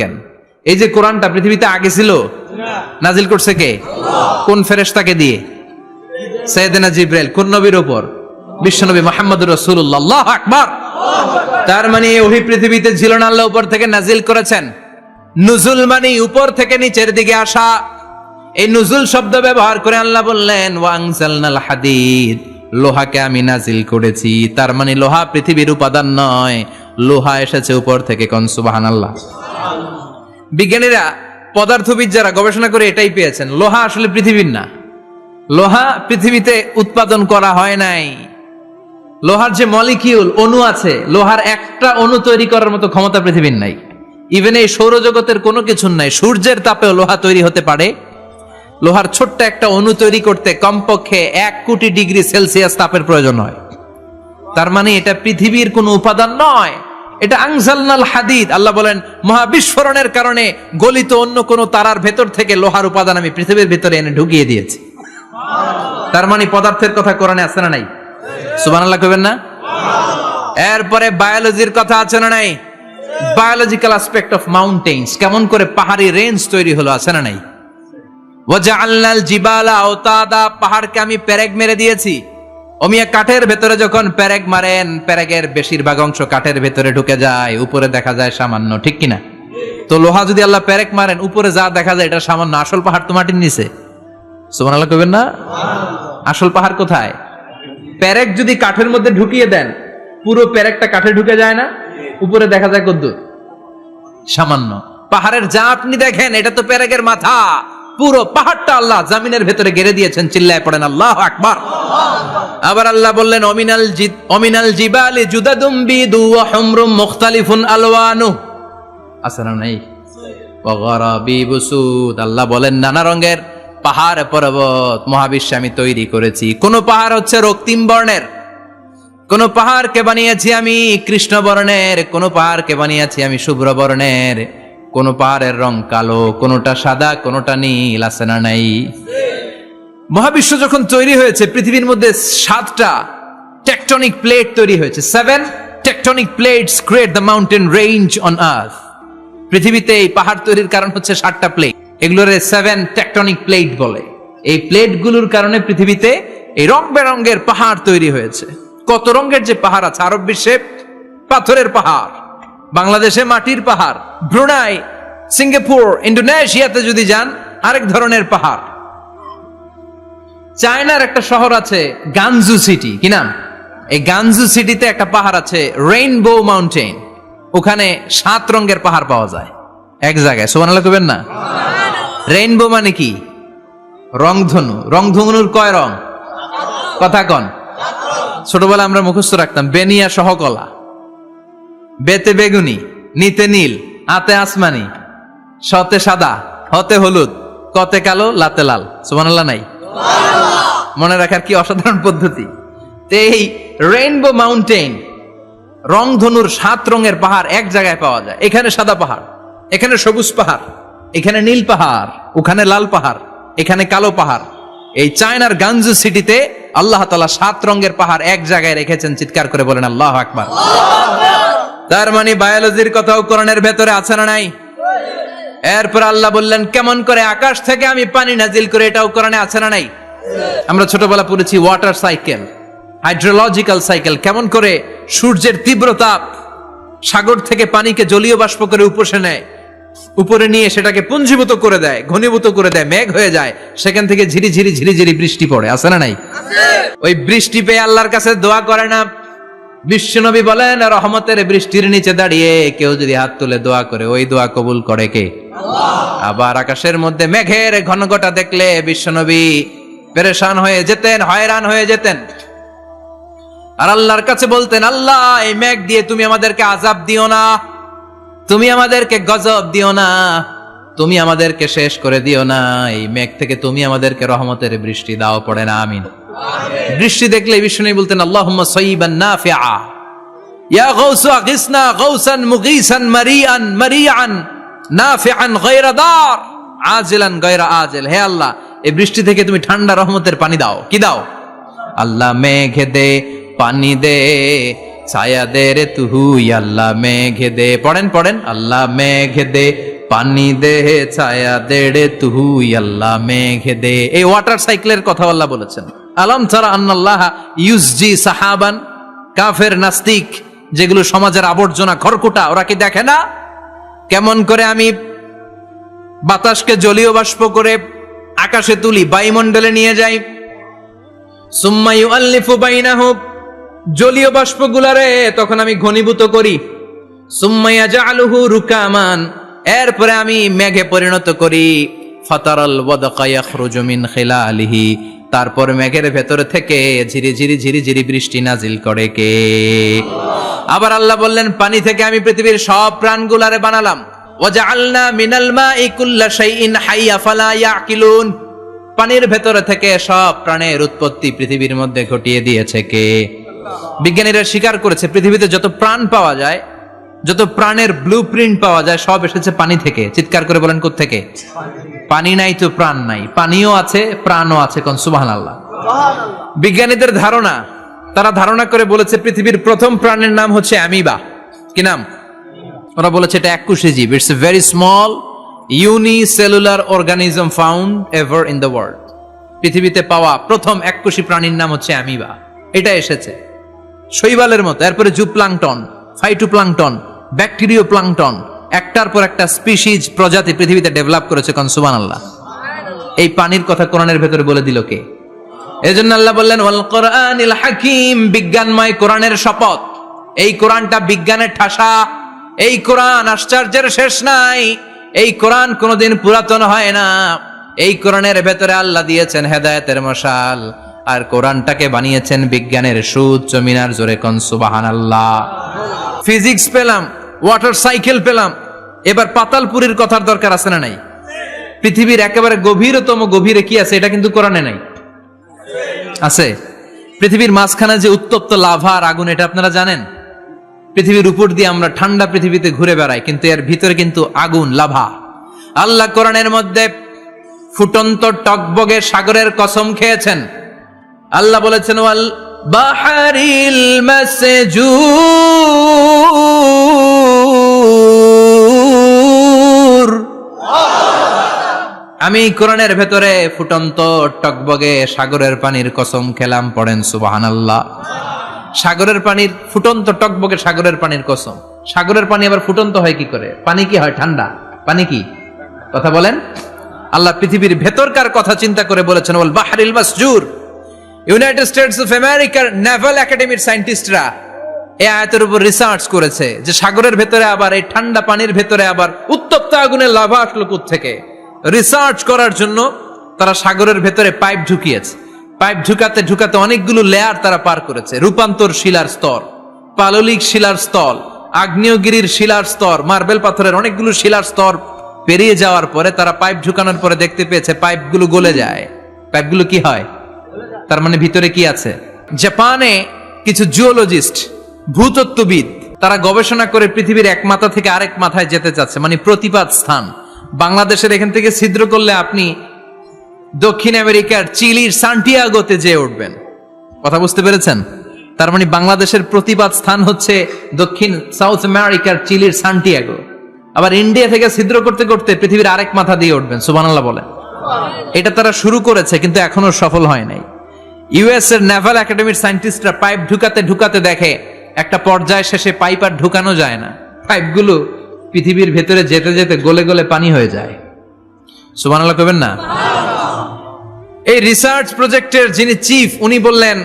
কেন? এই যে কোরআনটা পৃথিবীতে আগে ছিল নাজিল করছে কে? কোন ফেরেশতাকে দিয়ে? সৈয়দনা জিব্রাইল কোন নবীর উপর বিশ্বনবী মোহাম্মদ রসুল্লাহ আল্লাহ আকবার। তার মানে এই ওহি পৃথিবীতে ছিল না আল্লাহ উপর থেকে নাজিল করেছেন। নুজুল মানে উপর থেকে নিচের দিকে আসা। এই নুজুল শব্দ ব্যবহার করে আল্লাহ বললেন ওয়াংসালনাল হাদিদ লোহাকে আমি নাজিল করেছি। তার মানে লোহা পৃথিবীর উপাদান নয় লোহা এসেছে উপর থেকে কনসুবাহান সুবহানাল্লাহ। বিজ্ঞানীরা পদার্থবিদ যারা গবেষণা করে এটাই পেয়েছেন। লোহা আসলে পৃথিবীর না। লোহা পৃথিবীতে উৎপাদন করা হয় নাই। লোহার যে মলিকিউল অণু আছে, লোহার একটা অণু তৈরি করার মতো ক্ষমতা পৃথিবীর নাই। ইভেন এই সৌরজগতের কোনো কিছু নাই। সূর্যের তাপেও লোহা তৈরি হতে পারে। লোহার ছোট্ট একটা অণু তৈরি করতে কমপক্ষে এক কোটি ডিগ্রি সেলসিয়াস তাপের প্রয়োজন হয়। তার মানে এটা পৃথিবীর কোনো উপাদান নয়। এটা আংজালনাল হাদিদ। আল্লাহ বলেন, মহাবিস্ফোরণের কারণে গলিত অন্য কোনো তারার ভেতর থেকে লোহার উপাদান আমি পৃথিবীর ভেতরে এনে ঢুকিয়ে দিয়েছি। তার মানে পদার্থের কথা কোরআনে আছে না নাই? সুবান আল্লাহ কবেন না? এরপরে বায়োলজির কথা আছে না নাই? বায়োলজিক্যাল অ্যাসপেক্ট অফ মাউন্টেন্স কেমন করে পাহাড়ি রেঞ্জ তৈরি হলো আছে না নাই? ওয়াজআলনাল জিবালা আওতাদা, পাহাড়কে আমি পেরেক মেরে দিয়েছি। অমিয়া কাঠের ভেতরে যখন পেরেক মারেন পেরেকের বেশিরভাগ অংশ কাঠের ভেতরে ঢুকে যায়, উপরে দেখা যায় সামান্য, ঠিক কিনা? তো লোহা যদি আল্লাহ প্যারেক মারেন, উপরে যা দেখা যায়, এটা সামান্য আসল পাহাড় তো মাটির নিচে। সোমান আল্লাহ কবেন না? আসল পাহাড় কোথায়? পেরেক যদি কাঠের মধ্যে ঢুকিয়ে দেন, পুরো পেরেকটা কাঠে ঢুকে যায় না? উপরে দেখা যায় কদ্দুর। সামান্য। পাহাড়ের যা আপনি দেখেন, এটা তো পেরেকের মাথা। পুরো পাহাড়টা আল্লাহ জামিনের ভেতরে গেড়ে দিয়েছেন, চিল্লায় পড়েন, আল্লাহ আকবার। আবার আল্লাহ বললেন, অমিনাল অমিনাল জিবালি জুদাদুম বিদু ওয়া হুমরুম মুখতালিফুন আলওয়ানু। না নাই? আল্লাহ বলেন, নানা রঙের পাহাড় পর্বত মহাবিশ্বে আমি তৈরি করেছি। কোন পাহাড় হচ্ছে রক্তিম বর্ণের। কোন পাহাড়কে বানিয়েছি আমি কৃষ্ণ বর্ণের। কোন পাহাড়কে বানিয়েছি আমি শুভ্র বর্ণের। কোন পাহাড়ের রং কালো, কোনটা সাদা, কোনটা নীল, আছে না নাই? মহাবিশ্ব যখন তৈরি হয়েছে, পৃথিবীর মধ্যে সাতটা টেকটনিক প্লেট তৈরি হয়েছে। Seven tectonic plates create the mountain range on earth পৃথিবীতে এই পাহাড় তৈরির কারণ হচ্ছে সাতটা প্লেট এগুলোর সেভেন টেকটনিক প্লেট বলে। এই প্লেটগুলোর কারণে পৃথিবীতে এই রং বেরঙ্গের পাহাড় তৈরি হয়েছে। কত রঙের যে পাহাড় আছে, আরব বিশ্বে পাথরের পাহাড়। বাংলাদেশে মাটির পাহাড়, ব্রুনাই, সিঙ্গাপুর ইন্ডোনেশিয়াতে যদি যান, আরেক ধরনের পাহাড়। চায়নার একটা শহর আছে গানজু সিটি, কি নাম? এই গানজু সিটিতে একটা পাহাড় আছে রেইনবো মাউন্টেন ওখানে সাত রঙের পাহাড় পাওয়া যায়। এক জায়গায় সোমানাল্লাহ কবেন না? রেইনবো মানে কি? রংধনু। রংধনুর কয় রং? কথা কন। ছোটবেলা আমরা মুখস্থ রাখতাম, বেনিয়া সহকলা বেতে বেগুনি নিতে নীল আতে আসমানি। সতে সাদা হতে হলুদ কতে কালো লাতে লাল। সুবহানাল্লাহ নাই? মনে রাখার কি অসাধারণ পদ্ধতি? তো এই রেইনবো মাউন্টেন রংধনুর সাত রঙের পাহাড় এক জায়গায় পাওয়া যায়। এখানে সাদা পাহাড় এখানে সবুজ পাহাড় এখানে নীল পাহাড় ওখানে লাল পাহাড় এখানে কালো পাহাড়। এই চায়নার গাঞ্জু সিটিতে আল্লাহ তালা সাত রঙের পাহাড় এক জায়গায় রেখেছেন চিৎকার করে বলেন আল্লাহ আকবার। তার মানে বায়োলজির কথাও কোরআনের ভেতরে আছে না নাই? এরপর আল্লাহ বললেন কেমন করে আকাশ থেকে আমি পানি নাজিল করে এটাও কোরআনে আছে না নাই? আমরা ছোটবেলা পড়েছি ওয়াটার সাইকেল হাইড্রোলজিক্যাল সাইকেল। কেমন করে সূর্যের তীব্র তাপ সাগর থেকে পানিকে জলীয় বাষ্প করে উপসে নেয় উপরে নিয়ে সেটাকে পুঞ্জীভূত করে দেয় ঘনীভূত করে দেয় মেঘ হয়ে যায় সেখান থেকে ঝিরি ঝিরি ঝিরি ঝিরি বৃষ্টি পড়ে। আছে না নাই? ওই বৃষ্টি পেয়ে আল্লাহর কাছে দোয়া করে না বিশ্বনবী বলেন রহমতের বৃষ্টির নিচে দাঁড়িয়ে কেউ যদি হাত তুলে দোয়া করে ওই দোয়া কবুল করে কে? আবার আকাশের মধ্যে মেঘের ঘনঘটা দেখলে বিশ্বনবী পেরেশান হয়ে যেতেন হয়রান হয়ে যেতেন। আর আল্লাহর কাছে বলতেন আল্লাহ এই মেঘ দিয়ে তুমি আমাদেরকে আজাব দিও না তুমি আমাদেরকে গজব দিও না তুমি আমাদেরকে শেষ করে দিও না এই মেঘ থেকে তুমি আমাদেরকে রহমতের বৃষ্টি দাও পড়ে না আমিন। বৃষ্টি দেখলে বিষ্ণু বলতেন, আল্লাহুম্মা সাইয়িবান নাফিআ। ইয়া গাউসু আগিসনা গাউসান মুগীসান মারিয়ান মারিয়ান আজিল। হে আল্লাহ, এই বৃষ্টি থেকে তুমি ঠান্ডা রহমতের পানি দাও। কি দাও? আল্লাহ মেঘে দে পানি দে, ছায়া দে রে তুহু আল্লাহ মেঘে দে। পড়েন পড়েন। আল্লাহ মেঘে দে পানি দে, ছায়া দে রে তুহু আল্লাহ মেঘে দে। এই ওয়াটার সাইকেলের কথা আল্লাহ বলেছেন। আলম ছাড়া আন্নাল্লাহ ইউসজি সাহাবান, কাফের নাস্তিক, যেগুলো সমাজের আবর্জনা খড়কুটা, ওরা কি দেখে না? কেমন করে আমি বাতাসকে জলীয় বাষ্প করে আকাশে তুলি, বায়ুমণ্ডলে নিয়ে যাই? সুম্মায়ু আল্লিফু বাইনাহু, জলীয় বাষ্পগুলারে তখন আমি ঘনীভূত করি। সুম্মাইয়া জাআলুহু রুকামান, এরপরে আমি মেঘে পরিণত করি। ফাতারাল ওয়াদকা ইয়াখরুজু মিন খিলালিহি তারপর মেঘের ভেতর থেকে ঝিরি ঝিরি ঝিরি ঝিরি বৃষ্টি নাজিল করে কে? আবার আল্লাহ বললেন, পানি থেকে আমি পৃথিবীর সব প্রাণগুলারে বানালাম। ওয়াজআলনা মিনাল মাই কুল্লা শাইইন হাইয়া ইয়াকিলুন। পানির ভেতরে থেকে সব প্রাণের উৎপত্তি পৃথিবীর মধ্যে ঘটিয়ে দিয়েছে কে? বিজ্ঞানীরা স্বীকার করেছে, পৃথিবীতে যত প্রাণ পাওয়া যায়, যত প্রাণের ব্লু পাওয়া যায়, সব এসেছে পানি থেকে। চিৎকার করে বলেন থেকে পানি নাই তো প্রাণ নাই। পানিও আছে, প্রাণও আছে কোন সুবাহ আল্লাহ বিজ্ঞানীদের ধারণা, তারা ধারণা করে বলেছে পৃথিবীর প্রথম প্রাণের নাম হচ্ছে অ্যামিবা। কি নাম? ওরা বলেছে এটা এককুশে জীব। It's a very small unicellular organism found ever in the world পৃথিবীতে পাওয়া প্রথম এককুশি প্রাণীর নাম হচ্ছে অ্যামিবা। এটা এসেছে। শৈবালের মতো। এরপরে জুপ্লাংটন, ফাইটোপ্লাংটন ব্যাকটেরিও প্লাংটন একটার পর একটা স্পিসিজ প্রজাতি পৃথিবীতে ডেভেলপ করেছে কনসুমান আল্লাহ এই পানির কথা কোরআনের ভেতরে বলে দিল কে? এজন্য আল্লাহ বললেন হাকিম, বিজ্ঞানময় কোরআনের শপথ। এই কোরআনটা বিজ্ঞানের ঠাসা। এই কোরআন আশ্চর্যের শেষ নাই। এই কোরআন কোনোদিন পুরাতন হয় না। এই কোরআনের ভেতরে আল্লাহ দিয়েছেন হেদায়েতের মশাল। আর কোরআনটাকে বানিয়েছেন বিজ্ঞানের সুউচ্চ মিনার জোরে কন সুবাহান আল্লাহ ফিজিক্স পেলাম ওয়াটার সাইকেল পেলাম। এবার পাতালপুরীর কথার দরকার আছে না নাই? পৃথিবীর একেবারে গভীরতম গভীরে কি আছে এটা কিন্তু কোরআনে নাই। আছে? পৃথিবীর মাঝখানে যে উত্তপ্ত লাভা আর আগুন, এটা আপনারা জানেন? পৃথিবীর উপর দিয়ে আমরা ঠান্ডা পৃথিবীতে ঘুরে বেড়াই, কিন্তু এর ভিতরে কিন্তু আগুন, লাভা। আল্লাহ কোরআনের মধ্যে ফুটন্ত টকবগে সাগরের কসম খেয়েছেন। আল্লাহ বলেছেন, ওয়াল বাহারিল মাসজুর আমি কোরআনের ভেতরে ফুটন্ত টকবগে সাগরের পানির কসম খেলাম, পড়েন সুবাহান আল্লাহ সাগরের পানির, ফুটন্ত টকবগে সাগরের পানির কসম। সাগরের পানি আবার ফুটন্ত হয় কি করে? পানি কি হয় ঠান্ডা? পানি কি? কথা বলেন। আল্লাহ পৃথিবীর ভেতরকার কথা চিন্তা করে বলেছেন ওল বাহারিল মাসজুর। ইউনাইটেড স্টেটস অফ আমেরিকার নেভাল একাডেমির সায়েন্টিস্টরা এই আয়াতের উপর রিসার্চ করেছে যে সাগরের ভেতরে আবার, এই ঠান্ডা পানির ভেতরে আবার উত্তপ্ত আগুনের লাভা আসলো থেকে রিসার্চ করার জন্য তারা সাগরের ভেতরে পাইপ ঢুকিয়েছে। পাইপ ঢুকাতে ঢুকাতে অনেকগুলো লেয়ার তারা পার করেছে। রূপান্তর শিলার স্তর, পাললিক শিলার স্তর, আগ্নেয়গিরির শিলার স্তর, মার্বেল পাথরের অনেকগুলো শিলার স্তর পেরিয়ে যাওয়ার পরে তারা পাইপ ঢুকানোর পরে দেখতে পেয়েছে পাইপগুলো গলে যায়। পাইপগুলো কি হয়? তার মানে ভিতরে কি আছে? জাপানে কিছু জিওলজিস্ট ভূতত্ত্ববিদ, তারা গবেষণা করে পৃথিবীর এক মাথা থেকে আরেক মাথায় যেতে চাচ্ছে মানে প্রতিপাদ স্থান। বাংলাদেশের এখান থেকে ছিদ্র করলে আপনি দক্ষিণ আমেরিকার চিলির সান্টিয়াগোতে যেয়ে উঠবেন। কথা বুঝতে পেরেছেন? তার মানে বাংলাদেশের প্রতিবাদ স্থান হচ্ছে দক্ষিণ সাউথ আমেরিকার চিলির সান্টিয়াগো। আবার ইন্ডিয়া থেকে ছিদ্র করতে করতে পৃথিবীর আরেক মাথা দিয়ে উঠবেন সুবানাল্লাহ বলেন। এটা তারা শুরু করেছে, কিন্তু এখনও সফল হয় নাই। ইউএস এর নেভাল একাডেমির সায়েন্টিস্টরা পাইপ ঢুকাতে ঢুকাতে দেখে, একটা পর্যায় শেষে পাইপ আর ঢুকানো যায় না। পাইপগুলো পৃথিবীর ভেতরে যেতে যেতে গলে গলে পানি হয়ে যায়। সুবানাল্লাহ কবেন না? এই রিসার্চ প্রজেক্টের যিনি চিফ উনি বললেন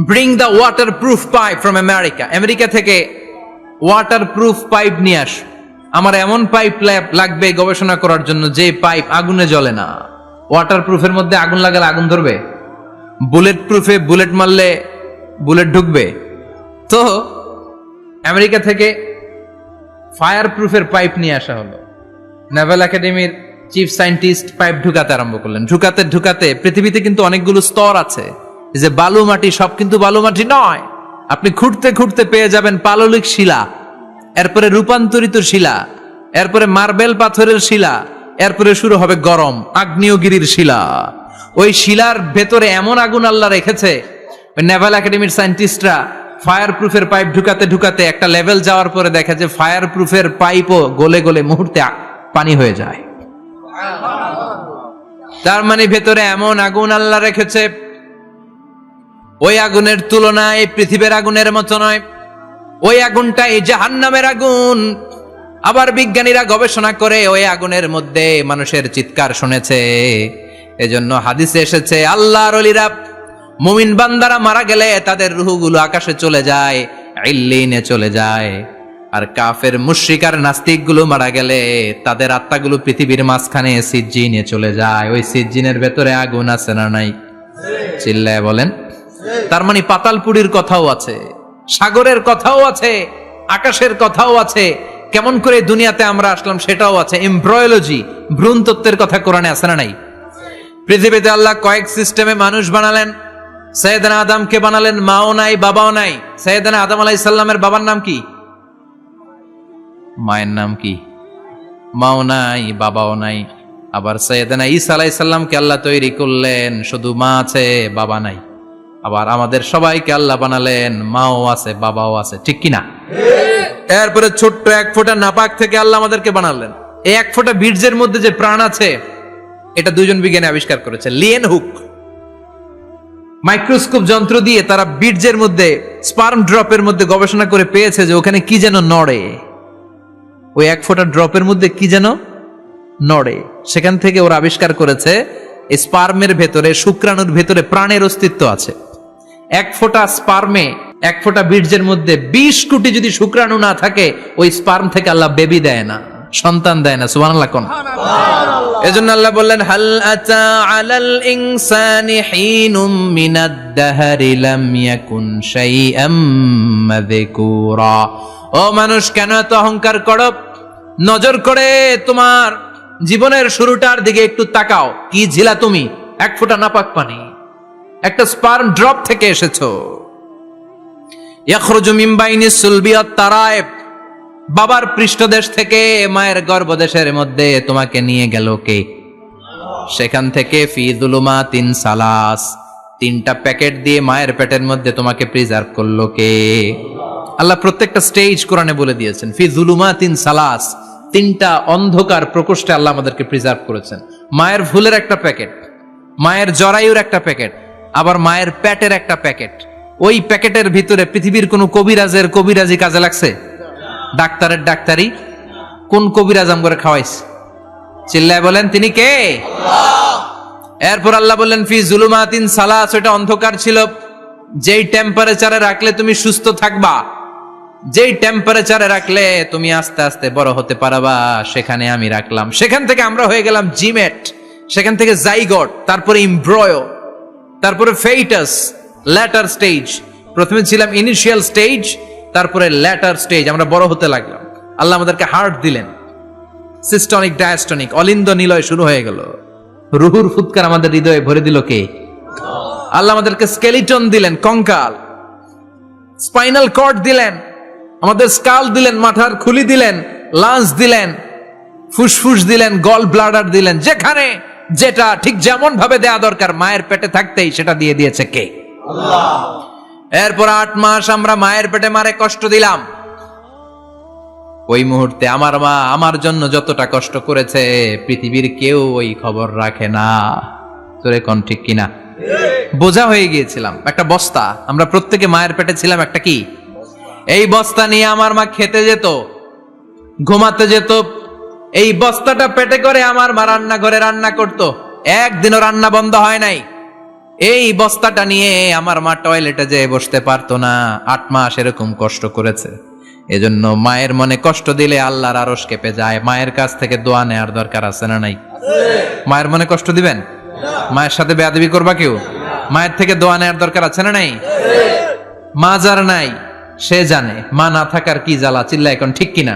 bring the waterproof pipe from America America থেকে ওয়াটার প্রুফ পাইপ নিয়ে আস। আমার এমন পাইপ লাগবে গবেষণা করার জন্য যে পাইপ আগুনে জ্বলে না। ওয়াটার প্রুফের মধ্যে আগুন লাগালে আগুন ধরবে। বুলেট প্রুফে বুলেট মারলে বুলেট ঢুকবে। তো, আমেরিকা থেকে ফায়ার প্রুফের পাইপ নিয়ে আসা হলো। নেভাল একাডেমির চিফ সায়েন্টিস্ট পাইপ ঢুকাতে আরম্ভ করলেন। ঢুকাতে ঢুকাতে পৃথিবীতে কিন্তু অনেকগুলো স্তর আছে। যে বালু মাটি, সব কিন্তু বালু মাটি নয়। আপনি খুঁড়তে খুঁড়তে পেয়ে যাবেন পাললিক শিলা, এরপরে রূপান্তরিত শিলা, এরপরে মার্বেল পাথরের শিলা, এরপরে শুরু হবে গরম, আগ্নেয়গিরির শিলা। ওই শিলার ভেতরে এমন আগুন আল্লাহ রেখেছে। নেভাল একাডেমির সায়েন্টিস্টরা ফায়ার প্রুফের পাইপ ঢুকাতে ঢুকাতে একটা লেভেল যাওয়ার পরে দেখা যায় ফায়ার প্রুফের পাইপও গলে গলে মুহূর্তে পানি হয়ে যায়। তার মানে ভেতরে এমন আগুন আল্লাহ রেখেছে, ওই আগুনের তুলনায় পৃথিবীর আগুনের মতো নয়, ওই আগুনটা এই জাহান্নামের আগুন। আবার বিজ্ঞানীরা গবেষণা করে ওই আগুনের মধ্যে মানুষের চিৎকার শুনেছে। এজন্য হাদিসে এসেছে, আল্লাহর অলিরা মুমিন বান্দারা মারা গেলে তাদের রুহগুলো আকাশে চলে যায়, ইল্লিনে চলে যায়। আর কাফের মুশরিক আর নাস্তিকগুলো মারা গেলে তাদের আত্মাগুলো পৃথিবীর মাঝখানে সিজ্জিনে চলে যায়। ওই সিজ্জিনের ভেতরে আগুন আছে না নাই? চিল্লায় বলেন। তার মানে পাতালপুরীর কথাও আছে, সাগরের কথাও আছে, আকাশের কথাও আছে। কেমন করে দুনিয়াতে আমরা আসলাম সেটাও আছে। এমব্রয়োলজি ভ্রূণ তত্ত্বের কথা কোরআনে আছে না নাই? পৃথিবীতে আল্লাহ কয়েক সিস্টেমে মানুষ বানালেন সৈয়দনা আদমকে বানালেন মাও নাই, বাবাও নাই। সৈয়দনা আদম আলাই সাল্লামের বাবার নাম কি? মায়ের নাম কি? মাও নাই, বাবাও নাই। আবার সৈয়দনা ঈসা আলাই সাল্লামকে আল্লাহ তৈরি করলেন, শুধু মা আছে, বাবা নাই। আবার আমাদের সবাইকে আল্লাহ বানালেন, মাও আছে, বাবাও আছে, ঠিক কিনা? এরপরে ছোট্ট এক ফোঁটা নাপাক থেকে আল্লাহ আমাদেরকে বানালেন। এই এক ফোঁটা বীর্যের মধ্যে যে প্রাণ আছে, এটা দুজন বিজ্ঞানী আবিষ্কার করেছে লিয়েন হুক। মাইক্রোস্কোপ যন্ত্র দিয়ে তারা বীর্যের মধ্যে, স্পার্ম ড্রপের মধ্যে গবেষণা করে পেয়েছে যে ওখানে কি যেন নড়ে। ওই এক ফোঁটা ড্রপের মধ্যে কি যেন নড়ে। সেখান থেকে ওরা আবিষ্কার করেছে স্পার্মের ভেতরে, শুক্রাণুর ভেতরে প্রাণের অস্তিত্ব আছে। এক ফোঁটা স্পার্মে, এক ফোঁটা বীর্যের মধ্যে বিশ কোটি যদি শুক্রাণু না থাকে, ওই স্পার্ম থেকে আল্লাহ বেবি দেয় না। সন্তান দেয় না, সুবহানাল্লাহ কোন? এজন্য আল্লাহ বললেন, হাল আতা আলাল ইনসানি হিনুম মিনাদ দাহরি লাম ইয়াকুন শাইআম মাযকুরা। ও মানুষ, কেন এত অহংকার করো? নজর করে তোমার জীবনের শুরুটার দিকে একটু তাকাও। কি ঝিলা তুমি? এক ফোঁটা নাপাক পানি। একটা স্পার্ম ড্রপ থেকে এসেছ। ইয়াখরুজু মিন বাইনি সুলবিয়াত তারায়েব বাবার পৃষ্ঠদেশ থেকে মায়ের গর্ভদেশের মধ্যে তোমাকে নিয়ে গেল কে? সেখান থেকে ফি দুলুমা তিন সালাস। তিনটা প্যাকেট দিয়ে মায়ের পেটের মধ্যে তোমাকে প্রিজার্ভ করল কে? আল্লাহ প্রত্যেকটা স্টেজ কোরআনে বলে দিয়েছেন, ফি জুলুমা তিন সালাস। তিনটা অন্ধকার প্রকোষ্ঠে আল্লাহ আমাদেরকে প্রিজার্ভ করেছেন। মায়ের ভুলের একটা প্যাকেট, মায়ের জরায়ুর একটা প্যাকেট, আবার মায়ের প্যাটের একটা প্যাকেট। ওই প্যাকেটের ভিতরে পৃথিবীর কোনো কবিরাজের কবিরাজি কাজে লাগছে? ডাক্তারের ডাক্তারি কোন কবিরাজ আম করে খাওয়াইছে? চিল্লায় বলেন, তিনি কে? এরপর আল্লাহ বললেন, ফি জুলুমাতিন সালাস ওটা অন্ধকার ছিল। যেই টেম্পারেচারে রাখলে তুমি সুস্থ থাকবা, যেই টেম্পারেচারে রাখলে তুমি আস্তে আস্তে বড় হতে পারবা, সেখানে আমি রাখলাম। সেখান থেকে আমরা হয়ে গেলাম জিমেট, সেখান থেকে জাইগট, তারপরে ইমব্রয়, তারপরে ফেইটাস ল্যাটার স্টেজ প্রথমে ছিলাম ইনিশিয়াল স্টেজ তারপরে ল্যাটার স্টেজ আমরা বড় হতে লাগলাম। আল্লাহ আমাদেরকে হার্ট দিলেন। সিস্টনিক ডায়াস্টনিক অলিন্দ নিলয় শুরু হয়ে গেল। রুহুর ফুৎকার আমাদের হৃদয়ে ভরে দিল কে? আল্লাহ আমাদেরকে স্কেলিটন দিলেন, কঙ্কাল। স্পাইনাল কর্ড দিলেন। আমাদের স্কাল দিলেন, মাথার খুলি দিলেন লাঞ্চ দিলেন, ফুসফুস দিলেন গল ব্লাডার দিলেন, যেখানে যেটা ঠিক যেমন ভাবে দেয়া দরকার, মায়ের পেটে থাকতেই সেটা দিয়ে দিয়েছে কে? এরপর আট মাস আমরা মায়ের পেটে মারে কষ্ট দিলাম। ওই মুহূর্তে আমার মা আমার জন্য যতটা কষ্ট করেছে, পৃথিবীর কেউ ওই খবর রাখে না। তোরে কোন ঠিক কিনা? বোঝা হয়ে গিয়েছিলাম। একটা বস্তা। আমরা প্রত্যেকে মায়ের পেটে ছিলাম একটা কি? এই বস্তা নিয়ে আমার মা খেতে যেত, ঘুমাতে যেত। এই বস্তাটা পেটে করে আমার মা রান্না ঘরে রান্না করত। একদিনও রান্না বন্ধ হয় নাই। এই বস্তাটা নিয়ে আমার মা টয়লেটে যেয়ে বসতে পারতো না। আট মাস এরকম কষ্ট করেছে। এজন্য মায়ের মনে কষ্ট দিলে আল্লাহর আরস কেঁপে যায়। মায়ের কাছ থেকে দোয়া নেওয়ার দরকার আছে না নাই? মায়ের মনে কষ্ট দিবেন? মায়ের সাথে বেয়াদবি করবা কেউ? মায়ের থেকে দোয়া নেওয়ার দরকার আছে না নাই? মা যার নাই, সে জানে। মা না থাকার কি জ্বালা? চিল্লা এখন ঠিক কিনা?